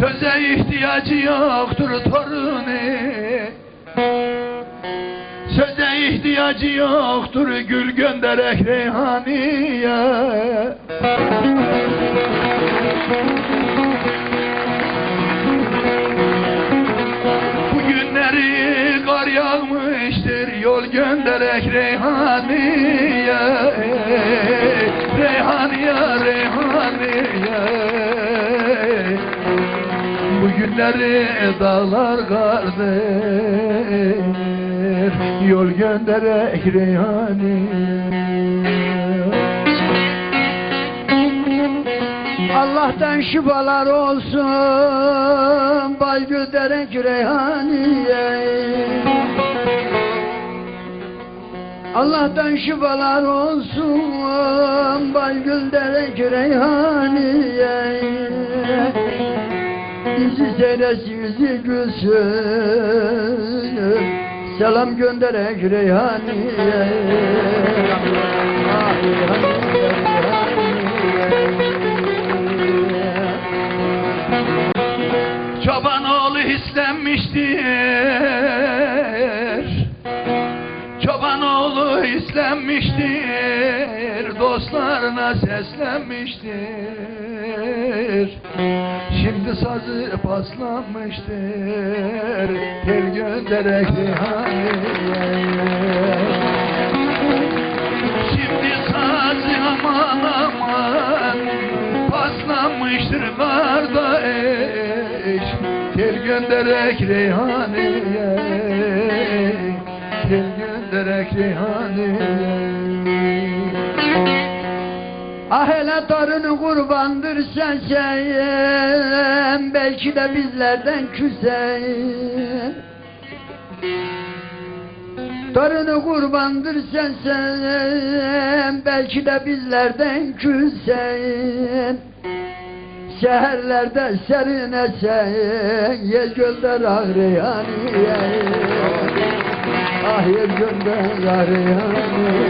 Söze ihtiyacı yoktur torunu e. Söze ihtiyacı yoktur gül gönderek reyhaniye yol gönderek reyhaniye Reyhaniye reyhaniye. Bugünleri dağlar kardır Yol gönderek reyhaniye. Allah'tan şifalar olsun Bay göderek reyhaniye Allah'tan şifalar olsun Bay gülderek reyhaniye Bizi seyretsin yüzü gülsün Selam gönderek reyhaniye Ah, reyhaniye, reyhaniye. Hislenmiştir Dostlarına seslenmiştir. Şimdi sazı paslanmıştır Tel gönderek Şimdi sazı aman aman Paslanmıştır kardeş Tel gönderek reyhaneye Tel gönderek reyhaneye Ah hele torunu kurbandır sen sen Belki de bizlerden küsen Torunu kurbandır sen sen Belki de bizlerden küsen Seherlerde serine sen Yel gölde ağrıyaniye Ah yer gölde ağrıyaniye